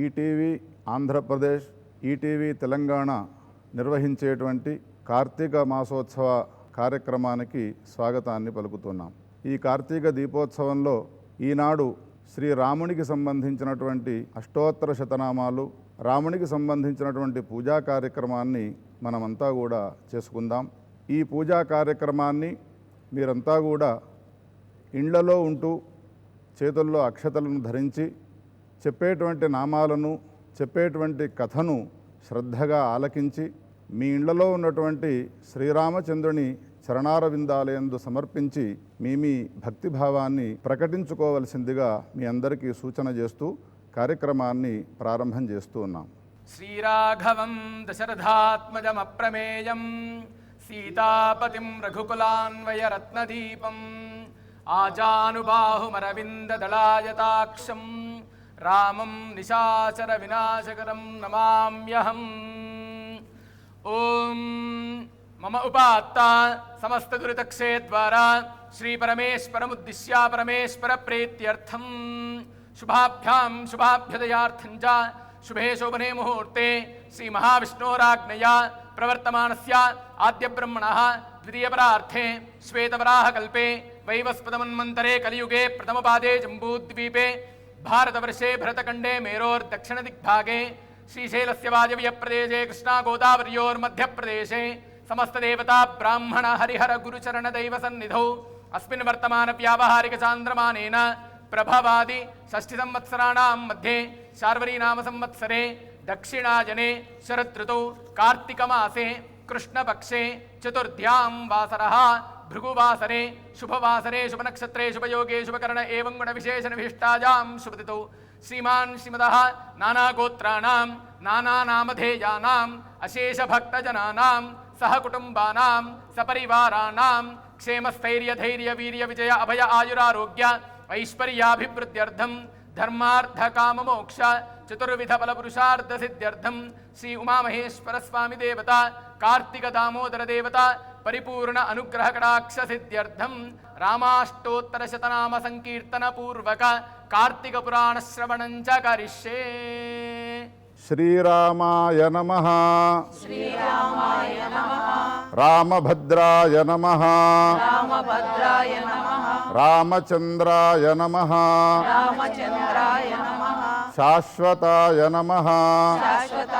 ETV Andhra Pradesh ETV Telangana నిర్వహించేటువంటి కార్తీక మాసోత్సవ కార్యక్రమానికి స్వాగతాన్ని పలుకుతున్నాం. ఈ కార్తీక దీపోత్సవంలో ఈనాడు శ్రీరామునికి సంబంధించినటువంటి అష్టోత్తర శతనామాలు రామునికి సంబంధించినటువంటి పూజా కార్యక్రమాన్ని మనమంతా కూడా చేసుకుందాం. ఈ పూజా కార్యక్రమాన్ని మీరంతా కూడా ఇండ్లలో ఉంటూ చేతుల్లో అక్షతలను ధరించి చెప్పేటువంటి నామాలను చెప్పేటువంటి కథను శ్రద్ధగా ఆలకించి మీ ఇండ్లలో ఉన్నటువంటి శ్రీరామచంద్రుని చరణార విందాలయందు సమర్పించి మీ మీ భక్తిభావాన్ని ప్రకటించుకోవలసిందిగా మీ అందరికీ సూచన చేస్తూ కార్యక్రమాన్ని ప్రారంభం చేస్తూ ఉన్నాం. శ్రీరాఘవం దశరథాత్మజమప్రమేయం సీతాపతిం రఘుకులాన్వయ రత్నదీపం ఆచానుబాహుమరవిందదళాయతాక్షం रामं निशाचरविनाशकरं नमाम्यहम्। ॐ मम उपात्ता समस्तगुरुतक्षेद्वारा श्रीपरमेश्वरमुद्दिश्य परमेश्वरप्रीत्यर्थं शुभाभ्यां शुभाभ्युदयार्थं च शुभे शोभने मुहूर्ते श्रीमहाविष्णोराज्ञया प्रवर्तमानस्य आद्यब्रह्मणः द्वितीयपरार्थे श्वेतवराहकल्पे वैवस्पतमन्मन्तरे कलियुगे प्रथमपादे जम्बूद्वीपे भारतवर्षे भरतखण्डे मेरोर्दक्षिणदिग्भागे श्रीशैलस्य वायव्यप्रदेशे कृष्णागोदावर्योर्मध्यप्रदेशे समस्तदेवता ब्राह्मण हरिहर गुरुचरणदैवसन्निधौ अस्मिन् वर्तमानव्यावहारिकचान्द्रमानेन प्रभवादि षष्ठिसंवत्सराणां मध्ये शार्वरीनामसंवत्सरे दक्षिणाजने शरदृतौ कार्तिकमासे कृष्णपक्षे चतुर्ध्यां वासरः भृगुवासरे, शुभवासरे, शुभनक्षत्रे, शुभयोगे, शुभकर्ण एवं गुणविशेषणविशिष्टायां शुभतिथौ श्रीमान् श्रीमदः नानागोत्राणां नानानामधेयानाम् अशेषभक्तजनानां, सहकुटुम्बानां, सपरिवाराणां, क्षेमस्थैर्यधैर्यवीर्यविजय, अभय, आयुरारोग्य, ऐश्वर्याभिवृद्ध्यर्थं धर्मार्थकाममोक्ष चतुर्विधफलपुरुषार्थसिद्ध्यर्थं श्री उमामहेश्वरस्वामि देवता कार्तिकदामोदरदेवता परिपूर्ण अनुग्रह कटाक्ष सिद्ध्यर्थम रामाष्टोत्तर शतनाम संकीर्तन पूर्वक कार्तिक पुराण श्रवण च करिष्ये। श्रीरामाय नमः। श्रीरामाय नमः। रामभद्राय नमः। रामभद्राय नमः। नमः। नमः। शाश्वताय नमः। शाश्वताय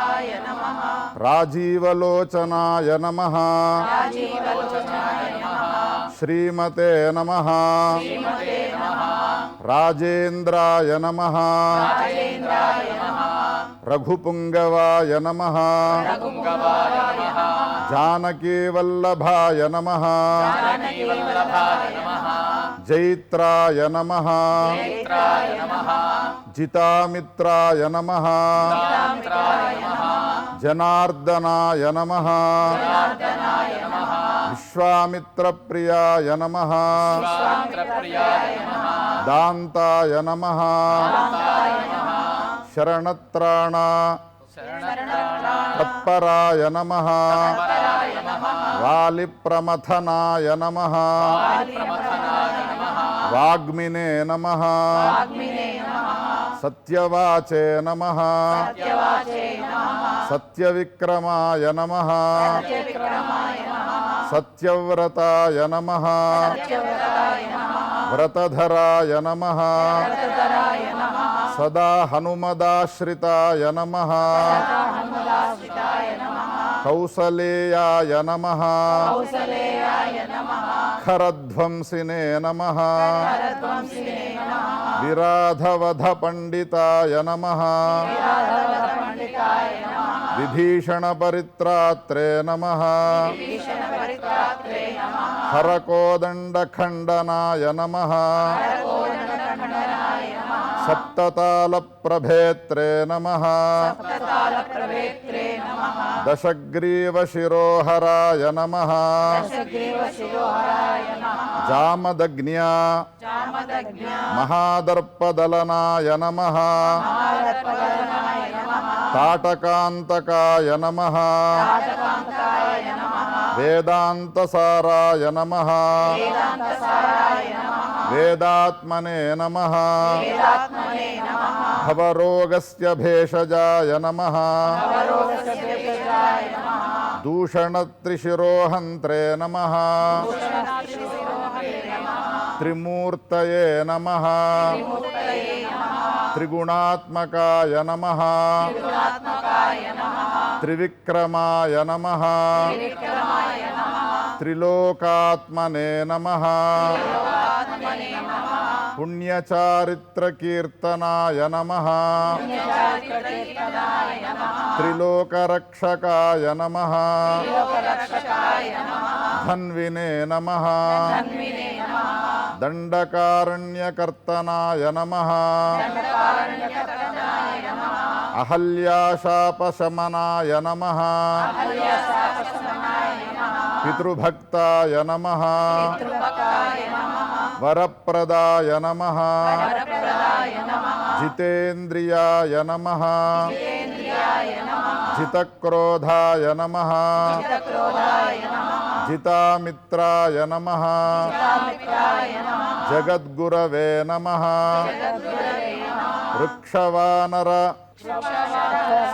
రాజేంద్రాయ నమః రఘుపుంగవాయ నమ రఘుంగవాయ నమః జానకీవల్లభాయ నమ జానకీవల్లభాయ నమః జైత్రాయ నమ నేత్రాయ నమః జితామిత్రాయ నమ రామిత్రాయ నమః జనార్దనాయ నమ. విశ్వామిత్రప్రియాయ నమ. దాంతాయ నమ. శరణత్రాణ. తత్పరాయ నమ. వాలిప్రమథనాయ నమ. వాగ్మినే నమః. సత్యవాచే నమ సత్యవాచే నమః సత్యవిక్రమాయ నమ సత్యవిక్రమాయ నమః సత్యవ్రతాయ నమ సత్యవ్రతాయ నమః వ్రతధరాయ నమ భరతధరాయ నమః సదా హనుమదాశ్రితాయ నమ హనుమదాశ్రితాయ నమః కౌసలేయాయ నమ కౌసలేయాయ నమః ఖరధ్వంసినే నమ विराधवध पंडिताय नमः। विभीषण परित्रात्रे नमः। हरकोदण्डखण्डनाय नमः। सप्ततालप्रभेत्रे नमः। दशग्रीवशिरोहराय नमः। నమః హరకోదండఖండనాయ నమ కోదండఖండనాయ నమః సప్తతాళ ప్రభేత్రే నమ సప్తతాళ ప్రవేత్రే నమః దశగ్రీవ శిరోహరాయ నమ దశగ్రీవ శిరోహరాయ నమః జామదగ్న్యా జామదగ్ఞ మహాదర్పదలనాయ నమ మహారత్పదనాయ నమః తాటకాంతకాయ నమ రాజకాంతాయ నమః వేదాంతసారాయ నమ వేదాంతసారాయ నమః వేదాత్మనే నమ వేదాత్మనే నమః భవరోగస్య భేషజాయ నమః దూషణత్రిశిరోహంత్రే నమః త్రిమూర్తయే నమః త్రిగుణాత్మకాయ నమః త్రివిక్రమాయ నమః త్రిలోకాత్మనే నమః పుణ్యచారిత్రకీర్తనాయ నమః త్రిలోకరక్షకాయ నమః ధన్వినే నమః దండకారణ్యకర్తనాయ నమః అహల్యాశాపశమనాయ నమః పితృభక్తాయ నమః వరప్రదాయ నమః జితేంద్రియాయ నమః జితక్రోధాయ నమః जिता मित्राय नमः। जगद्गुरवे नमः। वृक्षवानर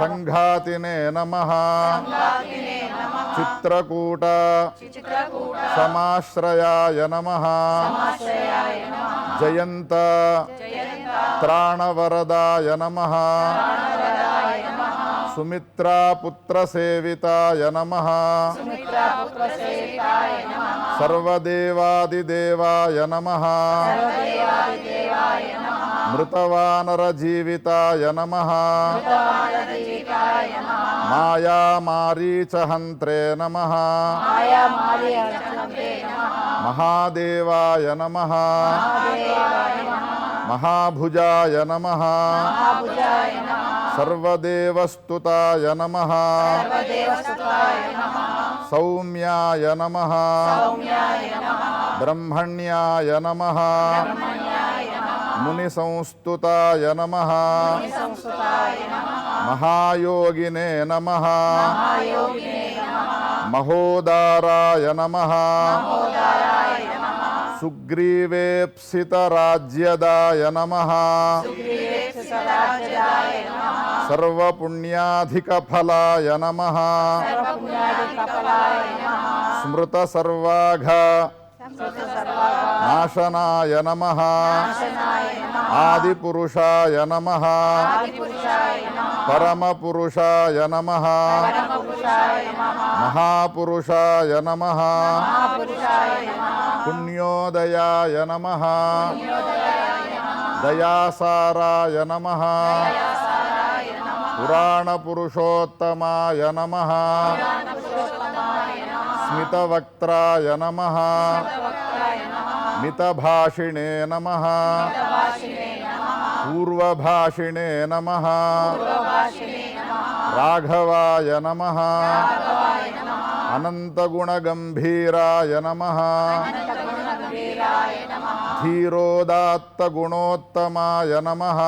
संघातिने नमः। चित्रकूट समाश्रयाय नमः। जयन्त त्राणवरदाय नमः। సుమిత్రాపుత్రసేవితాయ నమః సర్వదేవాదిదేవాయ నమః మృతవానరజీవితాయ నమః మాయామారీచహంత్రే నమః మహాదేవాయ నమః మహాభుజాయ నమః సర్వదేవస్తుతాయ నమః. సౌమ్యాయ నమః. బ్రహ్మణ్యాయ నమః. మునిసంస్తుతాయ నమః. మహాయోగినే నమః. మహోదారాయ నమః. సుగ్రీవేప్సితరాజ్యదాయ నమః సర్వపుణ్యాధికఫలాయ నమః స్మృతసర్వాఘ నాశనాయ నమః ఆదిపురుషాయ నమః పరమపురుషాయ నమః మహాపురుషాయ నమః పుణ్యోదయాయ నమః దయాసారాయ నమః పురాణపురుషోత్తమాయ నమః స్మితవక్త్రాయ నమః మితభాషిణే నమః పూర్వభాషిణే నమః రాఘవాయ నమః అనంతగుణగంభీరాయ నమః ధీరోదాత్తగుణోత్తమాయ నమః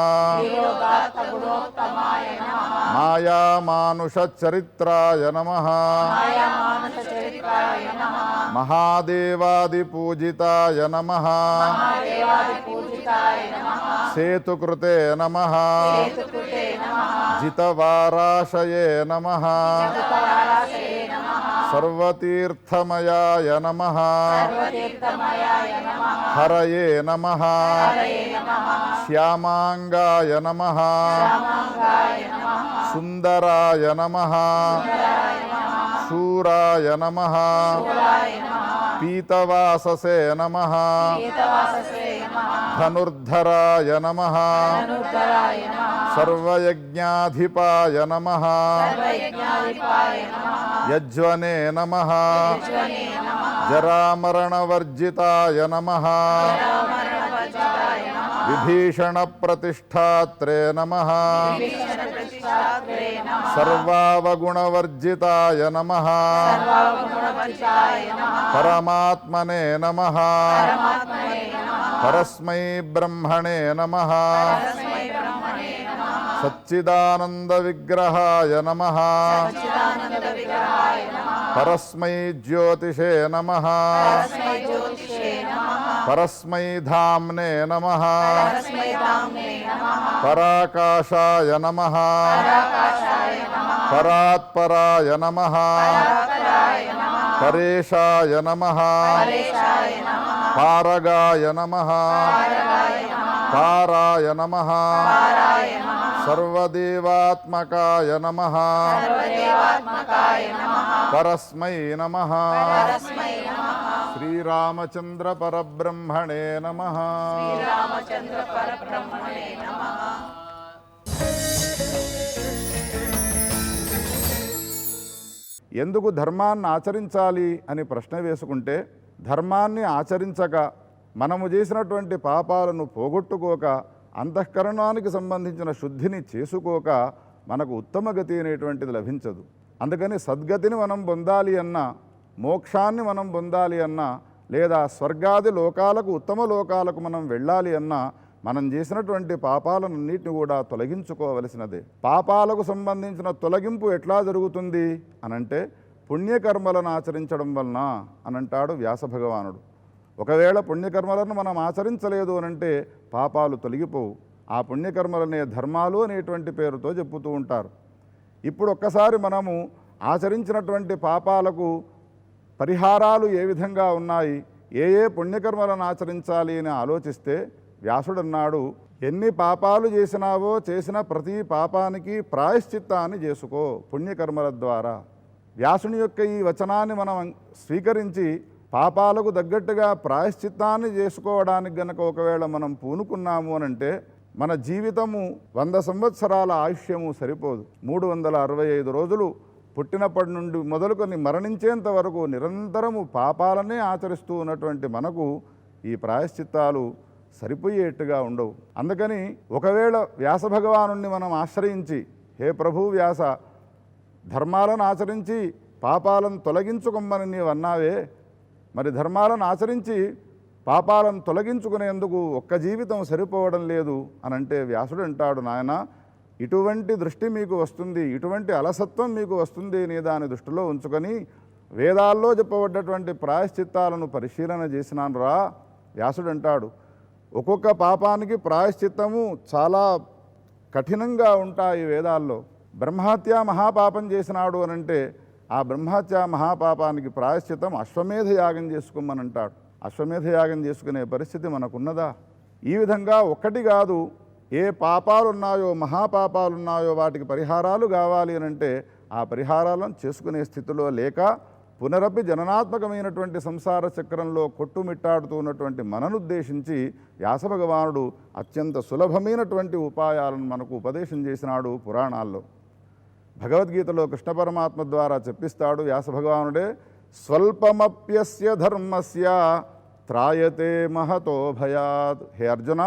మాయామానుషచరిత్రాయ నమః మహాదేవాదిపూజితాయ నమః సేతుకృతే నమః జితవారాశయే నమః సర్వతీర్థమయాయ నమః హరయే నమః శ్యామాంగాయ నమః సుందరాయ నమః శూరాయ నమః పీతవాససే నమః ధనుర్ధరాయ నమః సర్వయజ్ఞాధిపాయ నమః యజ్వనే నమః జరామరణవర్జితాయ నమః విభీషణప్రతిష్టాత్రే నమః సర్వావగుణవర్జితాయ నమః పరమాత్మనే నమః పరస్మై బ్రహ్మణే నమః సచ్చిదానందవిగ్రహాయ నమః పరస్మై జ్యోతిషే నమః పరస్మై ధామ్నే నమః పరాకాశాయ నమ పరాత్పరాయ నమ పరేశాయ నమ పారగాయ నమ పారాయ నమ సర్వదేవాత్మకాయ నమ. పరస్మై నమ. శ్రీరామచంద్ర పరబ్రహ్మణే నమ. ఎందుకు ధర్మాన్ని ఆచరించాలి అని ప్రశ్న వేసుకుంటే ధర్మాన్ని ఆచరించక మనము చేసినటువంటి పాపాలను పోగొట్టుకోక అంతఃకరణానికి సంబంధించిన శుద్ధిని చేసుకోక మనకు ఉత్తమ గతి అనేటువంటిది లభించదు. అందుకని సద్గతిని మనం పొందాలి అన్నా మోక్షాన్ని మనం పొందాలి అన్నా లేదా స్వర్గాది లోకాలకు ఉత్తమ లోకాలకు మనం వెళ్ళాలి అన్నా మనం చేసినటువంటి పాపాలన్నిటిని కూడా తొలగించుకోవలసినదే. పాపాలకు సంబంధించిన తొలగింపు ఎట్లా జరుగుతుంది అనంటే పుణ్యకర్మలను ఆచరించడం వలన అనంటాడు వ్యాస భగవానుడు. ఒకవేళ పుణ్యకర్మలను మనం ఆచరించలేదు అనంటే పాపాలు తొలగిపోవు. ఆ పుణ్యకర్మలనే ధర్మాలు అనేటువంటి పేరుతో చెప్పుతూ ఉంటారు. ఇప్పుడు ఒక్కసారి మనము ఆచరించినటువంటి పాపాలకు పరిహారాలు ఏ విధంగా ఉన్నాయి? ఏ ఏ పుణ్యకర్మలను ఆచరించాలి అని ఆలోచిస్తే వ్యాసుడన్నాడు ఎన్ని పాపాలు చేసినావో చేసిన ప్రతి పాపానికి ప్రాయశ్చిత్తాన్ని చేసుకో పుణ్యకర్మల ద్వారా. వ్యాసుని యొక్క ఈ వచనాన్ని మనం స్వీకరించి పాపాలకు తగ్గట్టుగా ప్రాయశ్చిత్తాన్ని చేసుకోవడానికి గనక ఒకవేళ మనం పూనుకున్నాము అనంటే మన జీవితము వంద సంవత్సరాల ఆయుష్యము సరిపోదు. మూడు వందల అరవై ఐదు రోజులు పుట్టినప్పటి నుండి మొదలుకొని మరణించేంత వరకు నిరంతరము పాపాలనే ఆచరిస్తూ ఉన్నటువంటి మనకు ఈ ప్రాయశ్చిత్తాలు సరిపోయేట్టుగా ఉండవు. అందుకని ఒకవేళ వ్యాస భగవానుణ్ణి మనం ఆశ్రయించి హే ప్రభు వ్యాస ధర్మాలను ఆచరించి పాపాలను తొలగించుకోమని నీవన్నావే మరి ధర్మాలను ఆచరించి పాపాలను తొలగించుకునేందుకు ఒక్క జీవితం సరిపోవడం లేదు అని అంటే వ్యాసుడు అంటాడు నాయన ఇటువంటి దృష్టి మీకు వస్తుంది ఇటువంటి అలసత్వం మీకు వస్తుంది అని దాని దృష్టిలో ఉంచుకొని వేదాల్లో చెప్పబడ్డటువంటి ప్రాయశ్చిత్తాలను పరిశీలన చేసినాను రా. వ్యాసుడు అంటాడు ఒక్కొక్క పాపానికి ప్రాయశ్చిత్తము చాలా కఠినంగా ఉంటాయి వేదాల్లో. బ్రహ్మహత్య మహాపాపం చేసినాడు అనంటే ఆ బ్రహ్మహత్య మహాపాపానికి ప్రాయశ్చితం అశ్వమేధ యాగం చేసుకోమని అంటాడు అశ్వమేధ యాగం చేసుకునే పరిస్థితి మనకున్నదా? ఈ విధంగా ఒక్కటి కాదు ఏ పాపాలు ఉన్నాయో మహాపాపాలు ఉన్నాయో వాటికి పరిహారాలు కావాలి అని అంటే ఆ పరిహారాలను చేసుకునే స్థితిలో లేక పునరపి జననాత్మకమైనటువంటి సంసార చక్రంలో కొట్టుమిట్టాడుతూ ఉన్నటువంటి మననుద్దేశించి వ్యాసభగవానుడు అత్యంత సులభమైనటువంటి ఉపాయాలను మనకు ఉపదేశం చేసినాడు పురాణాల్లో. భగవద్గీతలో కృష్ణ పరమాత్మ ద్వారా చెప్పిస్తాడు వ్యాస భగవానుడే స్వల్పమప్యస్య ధర్మస్య త్రాయతే మహతో భయాత్. హే అర్జున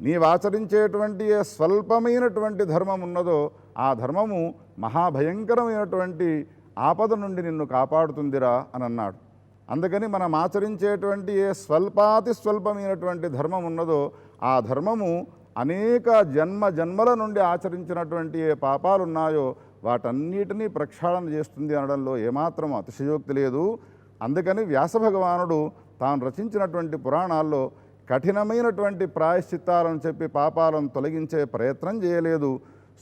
నీవాచరించేటువంటి ఏ స్వల్పమైనటువంటి ధర్మం ఉన్నదో ఆ ధర్మము మహాభయంకరమైనటువంటి ఆపద నుండి నిన్ను కాపాడుతుందిరా అని అన్నాడు అందుకని మనం ఆచరించేటువంటి ఏ స్వల్పాతి స్వల్పమైనటువంటి ధర్మం ఉన్నదో ఆ ధర్మము అనేక జన్మ జన్మల నుండి ఆచరించినటువంటి ఏ పాపాలు ఉన్నాయో వాటన్నిటినీ ప్రక్షాళన చేస్తుంది అనడంలో ఏమాత్రం అతిశయోక్తి లేదు. అందుకని వ్యాస భగవానుడు తాను రచించినటువంటి పురాణాల్లో కఠినమైనటువంటి ప్రాయశ్చిత్తాలను చెప్పి పాపాలను తొలగించే ప్రయత్నం చేయలేదు.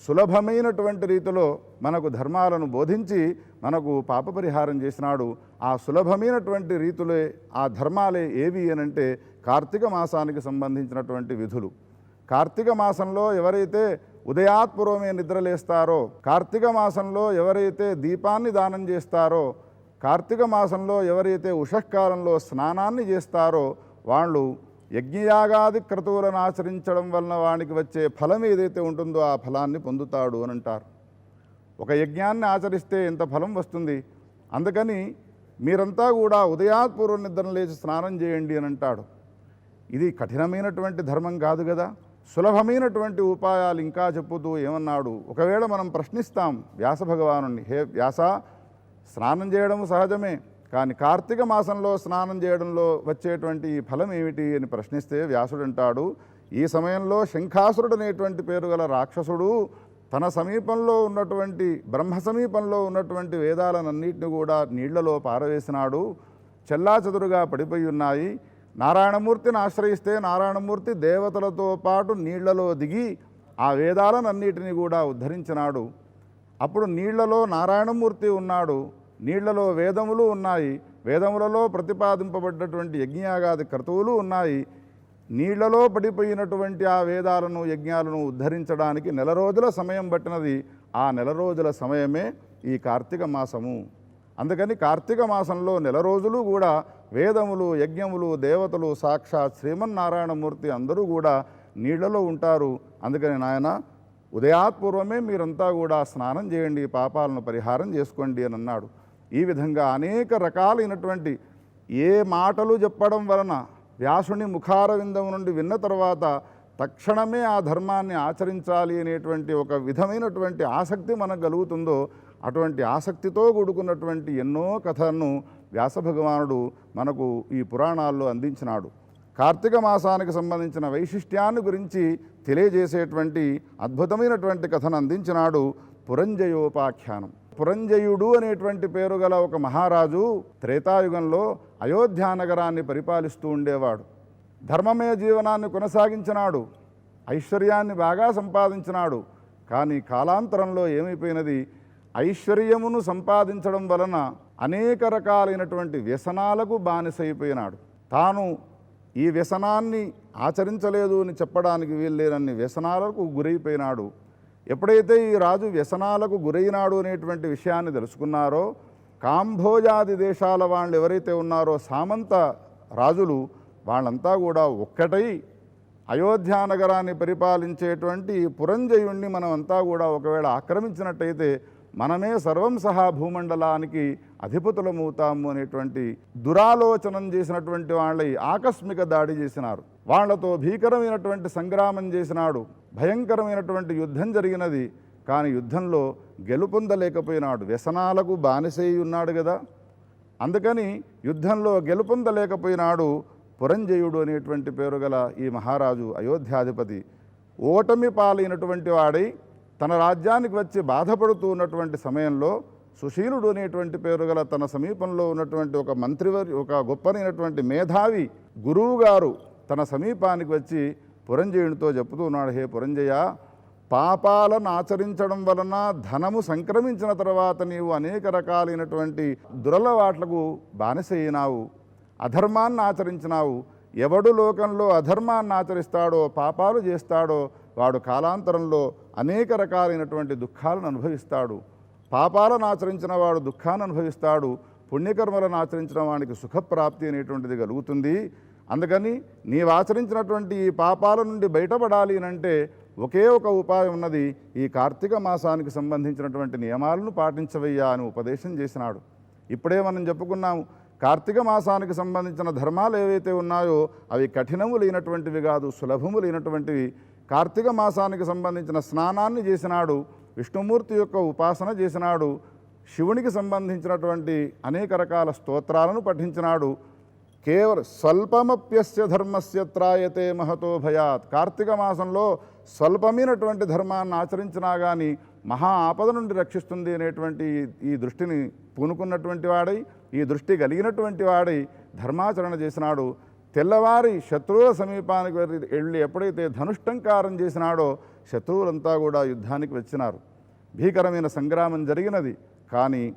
సులభమైనటువంటి రీతిలో మనకు ధర్మాలను బోధించి మనకు పాప పరిహారం చేసినాడు. ఆ సులభమైనటువంటి రీతులే ఆ ధర్మాలే ఏవి అనంటే కార్తీక మాసానికి సంబంధించినటువంటి విధులు. కార్తీక మాసంలో ఎవరైతే ఉదయాత్పూర్వమే నిద్రలేస్తారో కార్తీక మాసంలో ఎవరైతే దీపాన్ని దానం చేస్తారో కార్తీక మాసంలో ఎవరైతే ఉషఃకాలంలో స్నానాన్ని చేస్తారో వాళ్ళు యజ్ఞయాగాది క్రతువులను ఆచరించడం వలన వానికి వచ్చే ఫలం ఏదైతే ఉంటుందో ఆ ఫలాన్ని పొందుతాడు అని అంటారు. ఒక యజ్ఞాన్ని ఆచరిస్తే ఎంత ఫలం వస్తుంది. అందుకని మీరంతా కూడా ఉదయాత్పూర్వ నిద్ర లేచి స్నానం చేయండి అని అంటాడు. ఇది కఠినమైనటువంటి ధర్మం కాదు కదా? సులభమైనటువంటి ఉపాయాలు ఇంకా చెప్పుతూ ఏమన్నాడు? ఒకవేళ మనం ప్రశ్నిస్తాం వ్యాస భగవానుణ్ణి హే వ్యాస స్నానం చేయడం సహజమే కానీ కార్తీక మాసంలో స్నానం చేయడంలో వచ్చేటువంటి ఈ ఫలం ఏమిటి? అని ప్రశ్నిస్తే వ్యాసుడు అంటాడు ఈ సమయంలో శంఖాసురుడు అనేటువంటి పేరు గల రాక్షసుడు తన సమీపంలో ఉన్నటువంటి బ్రహ్మ సమీపంలో ఉన్నటువంటి వేదాలనన్నింటినీ కూడా నీళ్ళలో పారవేసినాడు. చెల్లాచెదురుగా పడిపోయి ఉన్నాయి. నారాయణమూర్తిని ఆశ్రయిస్తే నారాయణమూర్తి దేవతలతో పాటు నీళ్ళలో దిగి ఆ వేదాలనన్నిటినీ కూడా ఉద్ధరించినాడు. అప్పుడు నీళ్ళలో నారాయణమూర్తి ఉన్నాడు నీళ్ళలో వేదములు ఉన్నాయి వేదములలో ప్రతిపాదింపబడ్డటువంటి యజ్ఞయాగాది క్రతువులు ఉన్నాయి. నీళ్ళలో పడిపోయినటువంటి ఆ వేదాలను యజ్ఞాలను ఉద్ధరించడానికి నెల రోజుల సమయం పట్టినది. ఆ నెల రోజుల సమయమే ఈ కార్తీక మాసము. అందుకని కార్తీక మాసంలో నెల రోజులు కూడా వేదములు యజ్ఞములు దేవతలు సాక్షాత్ శ్రీమన్నారాయణమూర్తి అందరూ కూడా నీళ్ళలో ఉంటారు. అందుకని నాయన ఉదయాత్పూర్వమే మీరంతా కూడా స్నానం చేయండి పాపాలను పరిహారం చేసుకోండి అని అన్నాడు. ఈ విధంగా అనేక రకాలైనటువంటి ఏ మాటలు చెప్పడం వలన వ్యాసుని ముఖార విందం నుండి విన్న తర్వాత తక్షణమే ఆ ధర్మాన్ని ఆచరించాలి అనేటువంటి ఒక విధమైనటువంటి ఆసక్తి మనకు కలుగుతుందో అటువంటి ఆసక్తితో కూడుకున్నటువంటి ఎన్నో కథలను వ్యాస భగవానుడు మనకు ఈ పురాణాల్లో అందించినాడు. కార్తీక మాసానికి సంబంధించిన వైశిష్ట్యాన్ని గురించి తెలియజేసేటువంటి అద్భుతమైనటువంటి కథను అందించినాడు పురంజయోపాఖ్యానం. పురంజయుడు అనేటువంటి పేరు గల ఒక మహారాజు త్రేతాయుగంలో అయోధ్యా నగరాన్ని పరిపాలిస్తూ ఉండేవాడు. ధర్మమయ జీవనాన్ని కొనసాగించినాడు. ఐశ్వర్యాన్ని బాగా సంపాదించినాడు. కానీ కాలాంతరంలో ఏమైపోయినది? ఐశ్వర్యమును సంపాదించడం వలన అనేక రకాలైనటువంటి వ్యసనాలకు బానిసైపోయినాడు. తాను ఈ వ్యసనాన్ని ఆచరించలేదు అని చెప్పడానికి వీల్లేనన్ని వ్యసనాలకు గురైపోయినాడు. ఎప్పుడైతే ఈ రాజు వ్యసనాలకు గురైనాడు అనేటువంటి విషయాన్ని తెలుసుకున్నారో కాంభోజాది దేశాల వాళ్ళు ఎవరైతే ఉన్నారో సామంత రాజులు వాళ్ళంతా కూడా ఒక్కటై అయోధ్యా నగరాన్ని పరిపాలించేటువంటి పురంజయుణ్ణి మనమంతా కూడా ఒకవేళ ఆక్రమించినట్టయితే మనమే సర్వం సహా భూమండలానికి అధిపతులమవుతాము అనేటువంటి దురాలోచనం చేసినటువంటి వాళ్ళై ఆకస్మిక దాడి చేసినారు. వాళ్ళతో భీకరమైనటువంటి సంగ్రామం చేసినాడు. భయంకరమైనటువంటి యుద్ధం జరిగినది. కానీ యుద్ధంలో గెలుపొందలేకపోయినాడు. వ్యసనాలకు బానిసై ఉన్నాడు కదా అందుకని యుద్ధంలో గెలుపొందలేకపోయినాడు పురంజయుడు అనేటువంటి పేరు గల ఈ మహారాజు అయోధ్యాధిపతి. ఓటమి పాలైనటువంటి వాడై తన రాజ్యానికి వచ్చి బాధపడుతూ ఉన్నటువంటి సమయంలో సుశీలుడు అనేటువంటి పేరు గల తన సమీపంలో ఉన్నటువంటి ఒక మంత్రివర్ ఒక గొప్పనైనటువంటి మేధావి గురువు గారు తన సమీపానికి వచ్చి పురంజయునితో చెప్తూ ఉన్నాడు హే పురంజయ పాపాలను ఆచరించడం వలన ధనము సంక్రమించిన తర్వాత నీవు అనేక రకాలైనటువంటి దురలవాట్లకు బానిసైనావు అధర్మాన్ని ఆచరించినావు. ఎవడు లోకంలో అధర్మాన్ని ఆచరిస్తాడో పాపాలు చేస్తాడో వాడు కాలాంతరంలో అనేక రకాలైనటువంటి దుఃఖాలను అనుభవిస్తాడు. పాపాలను ఆచరించిన వాడు దుఃఖాన్ని అనుభవిస్తాడు. పుణ్యకర్మలను ఆచరించిన వాడికి సుఖప్రాప్తి అనేటువంటిది కలుగుతుంది. అందుకని నీవు ఆచరించినటువంటి ఈ పాపాల నుండి బయటపడాలి అంటే ఒకే ఒక ఉపాయం ఉన్నది. ఈ కార్తీక మాసానికి సంబంధించినటువంటి నియమాలను పాటించవయ్యా అని ఉపదేశం చేసినాడు. ఇప్పుడే మనం చెప్పుకున్నాము. కార్తీక మాసానికి సంబంధించిన ధర్మాలు ఏవైతే ఉన్నాయో అవి కఠినము లేనటువంటివి కాదు సులభము లేనటువంటివి. కార్తీక మాసానికి సంబంధించిన స్నానాన్ని చేసినాడు విష్ణుమూర్తి యొక్క ఉపాసన చేసినాడు శివునికి సంబంధించినటువంటి అనేక రకాల స్తోత్రాలను పఠించినాడు. కేవల స్వల్పమప్యస్య ధర్మస్య త్రాయతే మహతో భయాత్. కార్తీక మాసంలో స్వల్పమైనటువంటి ధర్మాన్ని ఆచరించినా కానీ మహా ఆపద నుండి రక్షిస్తుంది అనేటువంటి ఈ- ఈ దృష్టిని పూనుకున్నటువంటి వాడై ఈ దృష్టి కలిగినటువంటి వాడై ధర్మాచరణ చేసినాడు. తెల్లవారి శత్రువుల సమీపానికి వెళ్ళి- ఎప్పుడైతే ధనుష్టంకారం చేసినాడో శత్రువులంతా కూడా యుద్ధానికి వచ్చినారు. భీకరమైన సంగ్రామం జరిగినది. కానీ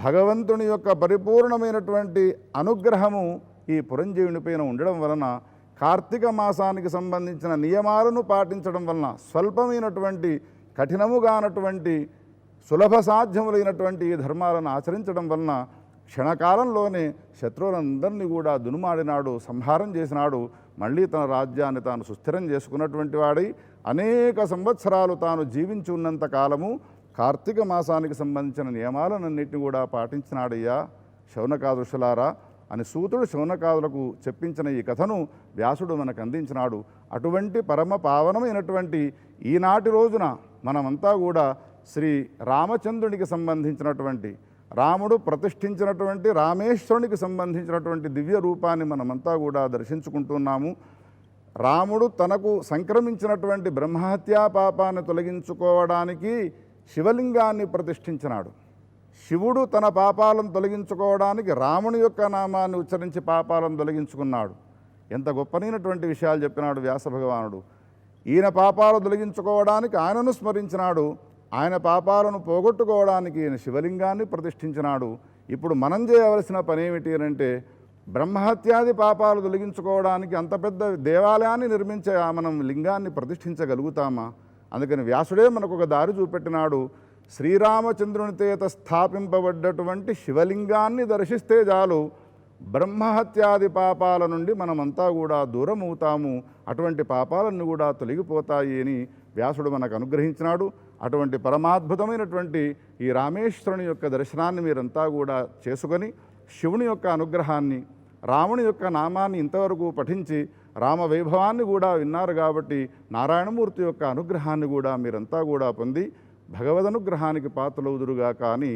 భగవంతుని యొక్క పరిపూర్ణమైనటువంటి అనుగ్రహము ఈ పురంజీవుని పైన ఉండడం వలన కార్తీక మాసానికి సంబంధించిన నియమాలను పాటించడం వలన స్వల్పమైనటువంటి కఠినముగానటువంటి సులభ సాధ్యములైనటువంటి ఈ ధర్మాలను ఆచరించడం వలన క్షణకాలంలోనే శత్రువులందరినీ కూడా దునుమాడినాడు సంహారం చేసినాడు. మళ్ళీ తన రాజ్యాన్ని తాను సుస్థిరం చేసుకున్నటువంటి వాడై అనేక సంవత్సరాలు తాను జీవించి ఉన్నంత కాలము కార్తీక మాసానికి సంబంధించిన నియమాలన్నింటినీ కూడా పాటించినాడయ్యా. శౌనకాదృశులారా అని సూతుడు శౌనకాదులకు చెప్పించిన ఈ కథను వ్యాసుడు మనకు అందించినాడు. అటువంటి పరమ పావనమైనటువంటి ఈనాటి రోజున మనమంతా కూడా శ్రీ రామచంద్రునికి సంబంధించినటువంటి రాముడు ప్రతిష్ఠించినటువంటి రామేశ్వరునికి సంబంధించినటువంటి దివ్య రూపాన్ని మనమంతా కూడా దర్శించుకుంటున్నాము. రాముడు తనకు సంక్రమించినటువంటి బ్రహ్మహత్యా పాపాన్ని తొలగించుకోవడానికి శివలింగాన్ని ప్రతిష్ఠించినాడు. శివుడు తన పాపాలను తొలగించుకోవడానికి రాముని యొక్క నామాన్ని ఉచ్చరించి పాపాలను తొలగించుకున్నాడు. ఎంత గొప్పనైనటువంటి విషయాలు చెప్పినాడు వ్యాస భగవానుడు. ఈయన పాపాలు తొలగించుకోవడానికి ఆయనను స్మరించినాడు. ఆయన పాపాలను పోగొట్టుకోవడానికి ఈయన శివలింగాన్ని ప్రతిష్ఠించినాడు. ఇప్పుడు మనం చేయవలసిన పని ఏమిటి అంటే బ్రహ్మహత్యాది పాపాలు తొలగించుకోవడానికి అంత పెద్ద దేవాలయాన్ని నిర్మించే ఆ మనం లింగాన్ని ప్రతిష్ఠించగలుగుతామా? అందుకని వ్యాసుడే మనకు ఒక దారి చూపెట్టినాడు. శ్రీరామచంద్రుని చేత స్థాపింపబడ్డటువంటి శివలింగాన్ని దర్శిస్తే చాలు. బ్రహ్మహత్యాది పాపాల నుండి మనమంతా కూడా దూరం అవుతాము అటువంటి పాపాలన్నీ కూడా తొలగిపోతాయి అని వ్యాసుడు మనకు అనుగ్రహించినాడు. అటువంటి పరమాద్భుతమైనటువంటి ఈ రామేశ్వరుని యొక్క దర్శనాన్ని మీరంతా కూడా చేసుకొని శివుని యొక్క అనుగ్రహాన్ని రాముని యొక్క నామాన్ని ఇంతవరకు పఠించి రామ వైభవాన్ని కూడా విన్నారు కాబట్టి నారాయణమూర్తి యొక్క అనుగ్రహాన్ని కూడా మీరంతా కూడా పొంది భగవదనుగ్రహానికి పాత్రలవుదురుగా కానీ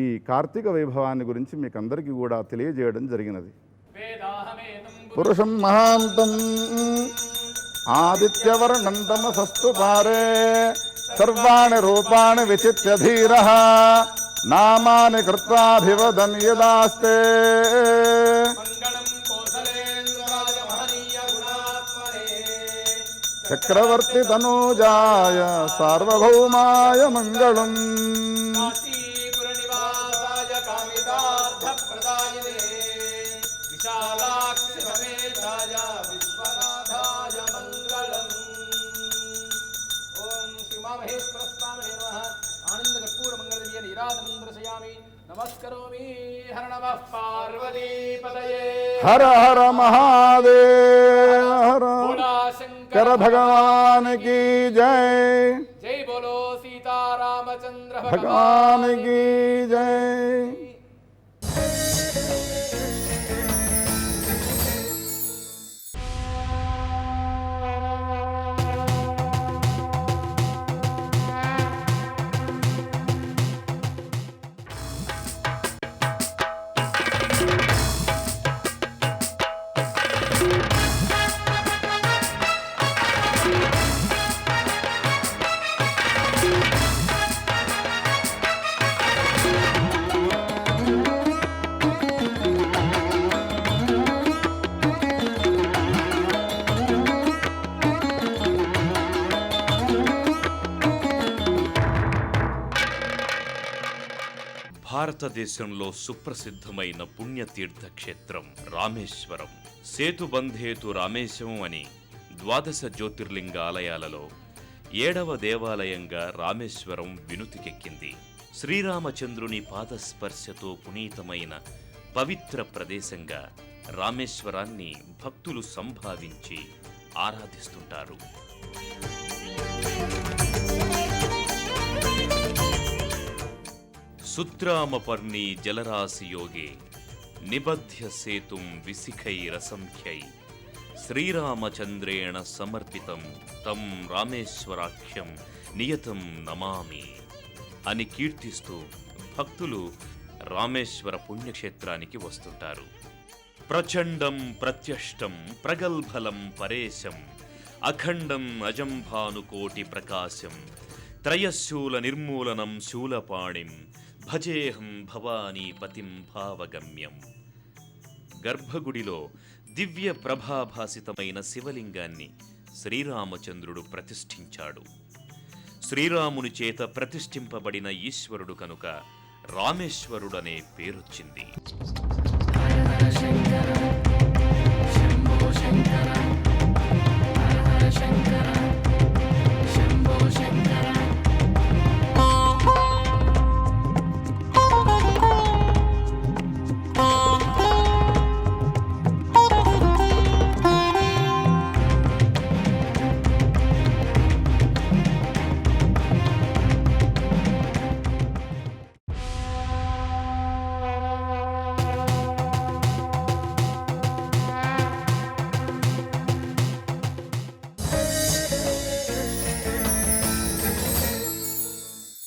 ఈ కార్తీక వైభవాన్ని గురించి మీకు అందరికీ కూడా తెలియజేయడం జరిగినది. పురుషం మహాంతం ఆదిత్యవర్ణం తమసస్తు పారే. सर्वाणि रूपाणि विचित्य धीरः नामानि कृत्वाभिवदन् यदास्ते। चक्रवर्तितनूजाय सार्वभौमाय मङ्गलम्। हर हर महादेव हर कर भगवान की जय। जय। बोलो सीता रामचंद्र भगवान की जय। భారతదేశంలో సుప్రసిద్ధమైన పుణ్యతీర్థ క్షేత్రం రామేశ్వరం సేతుబంధేతు రామేశం అని ద్వాదశ జ్యోతిర్లింగ ఆలయాలలో ఏడవ దేవాలయంగా రామేశ్వరం వినుతికెక్కింది. శ్రీరామచంద్రుని పాదస్పర్శతో పునీతమైన పవిత్ర ప్రదేశంగా రామేశ్వరాన్ని భక్తులు సంభావించి ఆరాధిస్తుంటారు. సుత్రామపర్ణి జలరాశియోగే నిబధ్య సేతుం విశిఖైరసంఖ్యై శ్రీరామచంద్రేణ సమర్పితం తం రామేశ్వరాఖ్యం నియతం నమామి అని కీర్తిస్తూ భక్తులు రామేశ్వర పుణ్యక్షేత్రానికి వస్తుంటారు. ప్రచండం ప్రత్యష్టం ప్రగల్భలం పరేశం అఖండం అజంభానుకోటి ప్రకాశం త్రయశూల నిర్మూలనం శూలపాణిం భజేహం భవానీ పతిం భావగమ్యం. గర్భగుడిలో దివ్య ప్రభాభాసితమైన శివలింగాన్ని శ్రీరామచంద్రుడు ప్రతిష్ఠించాడు. శ్రీరాముని చేత ప్రతిష్ఠింపబడిన ఈశ్వరుడు కనుక రామేశ్వరుడనే పేరొచ్చింది.